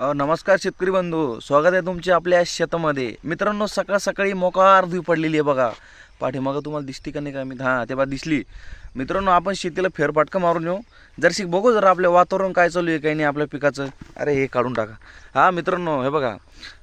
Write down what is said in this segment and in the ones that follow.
नमस्कार शेतकरी बंधू. स्वागत आहे तुमचे आपल्या शेतामध्ये. मित्रांनो सकाळ सकाळी मोकार धुई पडलेली आहे बघा. पाठीमागं तुम्हाला दिसती का नाही का? मी हां ते बा दिसली. मित्रांनो आपण शेतीला फेरफाटका मारून येऊ. जरशी बघू जरा आपलं वातावरण काय चालू आहे काही नाही आपल्या पिकाचं. अरे हे काढून टाका. हा मित्रांनो हे बघा.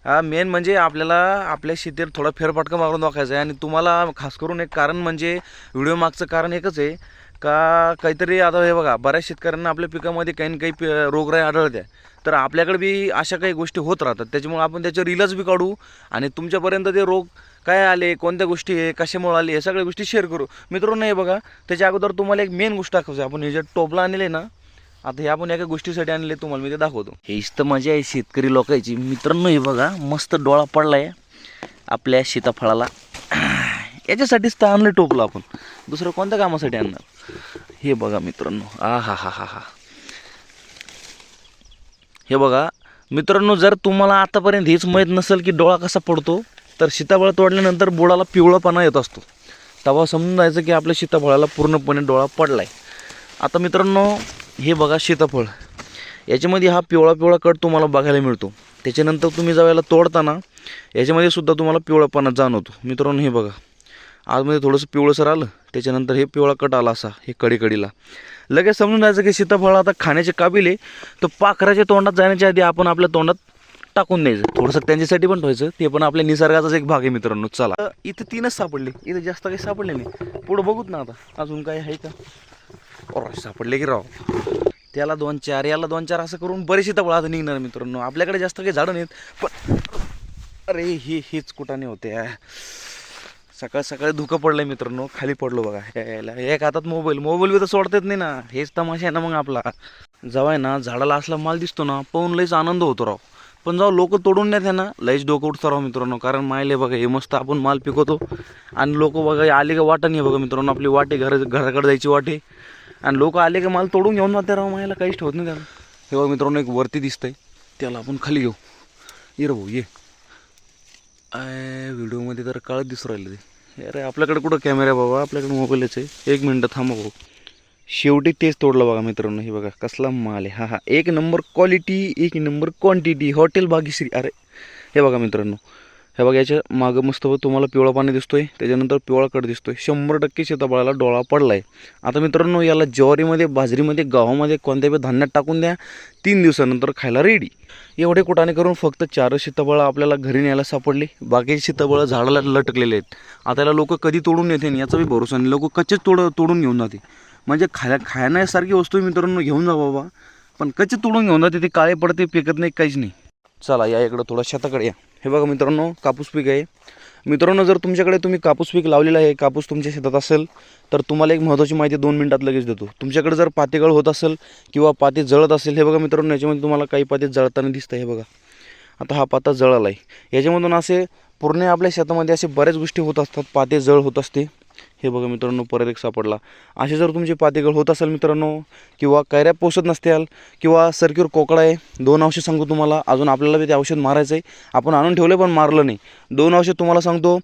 हा मेन म्हणजे आपल्याला आपल्या शेतीवर थोडा फेरफाटका मारून दाखवायचा आहे. आणि तुम्हाला खास करून एक कारण म्हणजे व्हिडिओ मागचं कारण एकच आहे. का काहीतरी आता हे बघा बऱ्याच शेतकऱ्यांना आपल्या पिकामध्ये काही ना काही पि- रोगराई आढळते. तर आपल्याकडे बी अशा काही गोष्टी होत राहतात. त्याच्यामुळे आपण त्याच्यावर इलाज बी काढू आणि तुमच्यापर्यंत ते रोग काय आले कोणत्या गोष्टी आहे कशामुळे आले या सगळ्या गोष्टी शेअर करू. मित्रांनो हे बघा त्याच्या अगोदर तुम्हाला एक मेन गोष्ट दाखवायची आपण हे जे टोपला आणले ना आता हे आपण एका गोष्टीसाठी आणले तुम्हाला मी ते दाखवतो. हेच तर मजा आहे शेतकरी लोकांची मित्रांनो हे बघा मस्त डोळा पडला आहे आपल्या सीताफळाला. याच्यासाठीच तर आणलं टोपलं आपण. दुसरं कोणत्या कामासाठी आणणार? हे बघा मित्रांनो. आ हा हा हा हा हे बघा मित्रांनो जर तुम्हाला आतापर्यंत हेच माहीत नसेल की डोळा कसा पडतो तर सीताफळ तोडल्यानंतर बुडाला पिवळापणा येत असतो. तेव्हा समजून जायचं की आपल्या सीताफळाला पूर्णपणे डोळा पडला आहे आता मित्रांनो हे बघा सीताफळ. याच्यामध्ये हा पिवळा पिवळा कट तुम्हाला बघायला मिळतो. त्याच्यानंतर तुम्ही ज्यावेळेला तोडताना याच्यामध्ये सुद्धा तुम्हाला पिवळापणा जाणवतो. मित्रांनो हे बघा. आतमध्ये थोडंसं पिवळसर आलं त्याच्यानंतर हे पिवळा कट आला असा हे कडीकडीला. लगेच समजून जायचं की सीताफळ आता खाण्याचे काबिल आहे तर पाखराच्या तोंडात जाण्याच्या आधी आपण आपल्या तोंडात टाकून द्यायचं. थोडंसं त्यांच्यासाठी पण ठेवायचं ते पण आपल्या निसर्गाचाच एक भाग आहे मित्रांनो चला. इथं तीनच सापडले इथं जास्त काही सापडले नाही. पुढं बघूत ना आता अजून काही आहे का? और सापडले की राव. त्याला दोन चार याला दोन चार असं करून बरेच सीताफळ आता निघणार मित्रांनो. आपल्याकडे जास्त काही झाडं नाहीत पण अरे हे हेच कुठाने होते. सकाळ सकाळी धुकं पडलंय मित्रांनो खाली पडलो बघा. यायला एक हातात मोबाईल. मोबाईल बी तर सोडतात नाही ना. हेच तमाशा आहे ना मग आपला. जवाय आहे ना झाडाला असला माल दिसतो ना पाहून लईच आनंद होतो राव. पण जाऊ लोक तोडून नाहीत आहे ना लईच डोकं उठतं राव मित्रांनो. कारण मायले बघा हे मस्त आपण माल पिकवतो. आणि लोक बघा आले का वाटा नाही बघा मित्रांनो. आपली वाटे घर घराकडे जायची वाटे. आणि लोक आले का माल तोडून घेऊन जाते राव मायला. काहीच ठेवत नाही त्याला. हे बघा मित्रांनो एक वरती दिसतंय. त्याला आपण खाली घेऊ. ये रे भाऊ ये. आय व्हिडिओमध्ये तर काळच दिसू राहिलं ते. अरे आपल्याकडे कुठं कॅमेरा बाबा? आपल्याकडे मोबाईलच आहे. एक मिनटं थांबा भाऊ. शेवटी तेच तोडलं बघा मित्रांनो. हे बघा कसला माल आहे. हा हा. एक नंबर क्वालिटी एक नंबर क्वांटिटी हॉटेल भाग्यश्री. अरे हे बघा मित्रांनो. हे बघा याच्या मागं मस्त तुम्हाला पिवळा पाणी दिसतोय. त्याच्यानंतर पिवळा कट दिसतोय. शंभर टक्के शेताफळाला डोळा पडला आहे आता मित्रांनो याला ज्वारीमध्ये बाजरीमध्ये गव्हामध्ये कोणत्या बी धान्यात टाकून द्या. तीन दिवसानंतर खायला रेडी एवढे कुटाने करून फक्त चार सीताफळं आपल्याला घरी न्यायला सापडली. बाकीचे सीताफळं झाडाला लटकलेले आहेत. आता याला लोक कधी तोडून येते याचा बी भरोसा नाही. लोक कच्चेच तोड तोडून घेऊन जाते. म्हणजे खाया खाण्यासारखी वस्तू आहे मित्रांनो घेऊन जा बाबा. पण कच्चे तोडून घेऊन जाते ते काळे पडते पिकत नाही काहीच नाही. चला या इकडं थोडं शेताकडे या. हे बघा मित्रांनो कापूस पीक आहे. मित्रांनो जर तुमच्याकडे तुम्ही कापूस पीक लावलेलं आहे कापूस तुमच्या शेतात असेल तर तुम्हाला एक महत्त्वाची माहिती दोन मिनिटात लगेच देतो. तुमच्याकडे जर पातेगळ होत असेल किंवा पाते जळत असेल हे बघा मित्रांनो याच्यामध्ये तुम्हाला काही पाते जळताना दिसतं हे बघा. आता हा पाता जळाला आहे याच्यामधून असे पूर्ण आपल्या शेतामध्ये असे बऱ्याच गोष्टी होत असतात. पाते जळ होत असते. हे बघा मित्रांनो परत एक सापडला. असे जर तुमचे पातेगळ होत असेल मित्रांनो किंवा कैऱ्या पोसत नसत्याल किंवा सरकीवर कोकडा आहे दोन औषध सांगतो तुम्हाला. अजून आपल्याला बी ते औषध मारायचं आहे आपण आणून ठेवलं पण मारलं नाही. दोन औषध तुम्हाला सांगतो.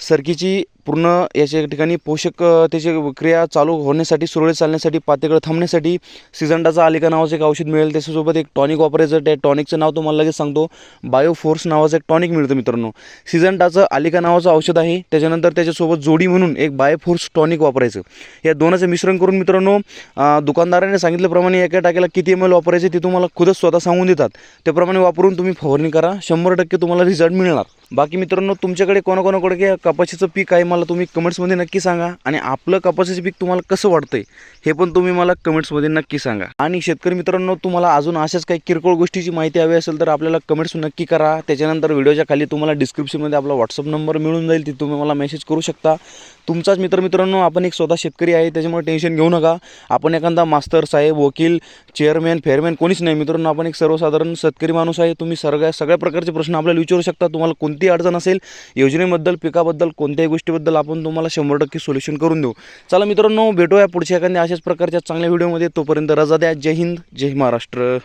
सरकीची पूर्ण याच्या ठिकाणी पोषक त्याची क्रिया चालू होण्यासाठी सुरळीत चालण्यासाठी पातेगळ थांबण्यासाठी सिजंडाचा आलिका नावाचं एक औषध मिळेल. त्याच्यासोबत एक टॉनिक वापरायचं त्या टॉनिकचं नाव तुम्हाला लगेच सांगतो. बायोफोर्स नावाचं एक टॉनिक मिळतं मित्रांनो. सिजंडाचं आलिका नावाचं औषध आहे. त्याच्यानंतर त्याच्यासोबत जोडी म्हणून एक बायोफोर्स टॉनिक वापरायचं. या दोनाचं मिश्रण करून मित्रांनो दुकानदाराने सांगितल्याप्रमाणे एका टाक्याला किती एम एल वापरायचे ते तुम्हाला खुदच स्वतः सांगून देतात. त्याप्रमाणे वापरून तुम्ही फवारणी करा. शंभर टक्के तुम्हाला रिझल्ट मिळणार. बाकी मित्रांनो तुमच्याकडे कोणाकोणाकडे काय कपाशीचं पीक आहे मला मला तुम्ही कमेंट्समध्ये नक्की सांगा आणि आपलं कपाशीचं पीक तुम्हाला कसं वाटतंय हे पण तुम्ही मला कमेंट्समध्ये नक्की सांगा. आणि शेतकरी मित्रांनो तुम्हाला अजून अशाच काही किरकोळ गोष्टीची माहिती हवी असेल तर आपल्याला कमेंट्स नक्की करा. त्याच्यानंतर व्हिडिओच्या खाली तुम्हाला डिस्क्रिप्शनमध्ये आपला व्हॉट्सअप नंबर मिळून जाईल तिथे तुम्ही मला मेसेज करू शकता. तुमचाच मित्र मित्रांनो आपण एक स्वतः शेतकरी आहे त्याच्यामुळे टेन्शन घेऊ नका. आपण एखादा मास्तर साहेब वकील चेअरमॅन फेअरमॅन कोणीच नाही. मित्रांनो आपण एक सर्वसाधारण शेतकरी माणूस आहे. तुम्ही सगळ्या सगळ्या प्रकारचे प्रश्न आपल्याला विचारू शकता. तुम्हाला कोणती अडचण असेल योजनेबद्दल पिकाबद्दल कोणत्याही गोष्टीबद्दल आपण तुम्हाला शंभर टक्के सोल्युशन करून देऊ. चला मित्रांनो भेटूया पुढच्या एखाद्या अशाच प्रकारच्या चांगल्या व्हिडिओमध्ये तोपर्यंत रजा द्या. जय हिंद जय महाराष्ट्र.